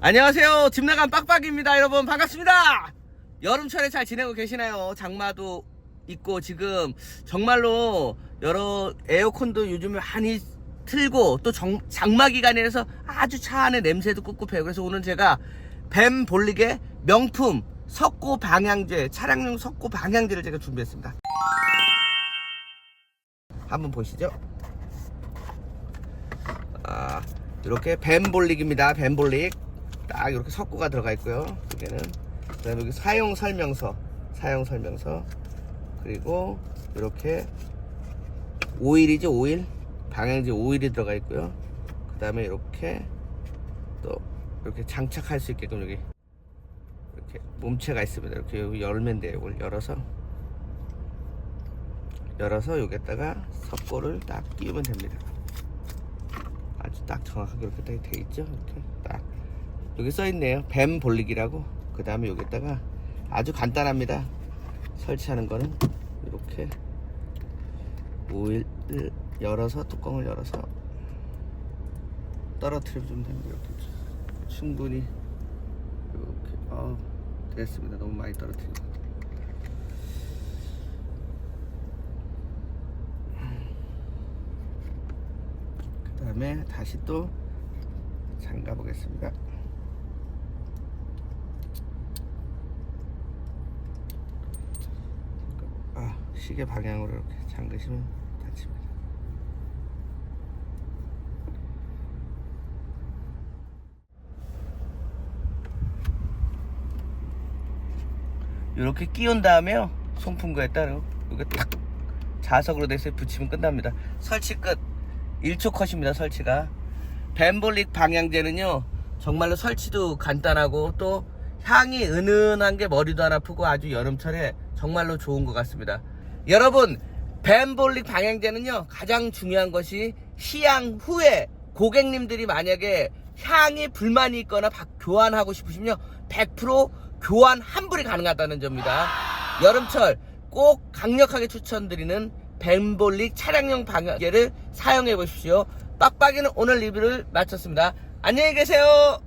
안녕하세요. 집 나간 빡빡입니다. 여러분 반갑습니다. 여름철에 잘 지내고 계시나요? 장마도 있고 지금 정말로 여러 에어컨도 요즘에 많이 틀고 또 정- 장마 기간이라서 아주 차 안에 냄새도 꿉꿉해요. 그래서 오늘 제가 뱀 볼릭의 명품 석고 방향제 차량용 석고 방향제를 제가 준비했습니다. 한번 보시죠. 아, 이렇게 뱀 볼릭입니다. 뱀 볼릭. 딱 이렇게 석고가 들어가 있고요. 여기는 그다음에 여기 사용 설명서, 사용 설명서 그리고 이렇게 오일이죠, 오일. 방향제 오일이 들어가 있고요. 그다음에 이렇게 또 이렇게 장착할 수 있게끔 여기 이렇게 몸체가 있습니다. 이렇게 여기 열면 돼요. 이걸 열어서 열어서 여기에다가 석고를 딱 끼우면 됩니다. 아주 딱 정확하게 이렇게 딱 돼 있죠. 이렇게 딱 여기 써 있네요. 뱀 볼릭이라고. 그 다음에 여기다가 아주 간단합니다. 설치하는 거는 이렇게 오일을 열어서 뚜껑을 열어서 떨어뜨려 주면 됩니다. 이렇게 충분히 이렇게 어 됐습니다. 너무 많이 떨어뜨리고. 그 다음에 다시 또 잠가 보겠습니다. 아, 시계 방향으로 이렇게 잠그시면 닫힙니다. 이렇게 끼운 다음에요. 송풍구에 따로 이거 딱 자석으로 돼서 붙이면 끝납니다. 설치 끝. 1초 컷입니다. 설치가. 벤볼릭 방향제는요. 정말로 설치도 간단하고 또 향이 은은한 게 머리도 안 아프고 아주 여름철에 정말로 좋은 것 같습니다. 여러분, 벤볼릭 방향제는요. 가장 중요한 것이 시향 후에 고객님들이 만약에 향이 불만이 있거나 바- 교환하고 싶으시면요. 100% 교환 환불이 가능하다는 점입니다. 여름철 꼭 강력하게 추천드리는 벤볼릭 차량용 방향제를 사용해 보십시오. 빡빡이는 오늘 리뷰를 마쳤습니다. 안녕히 계세요.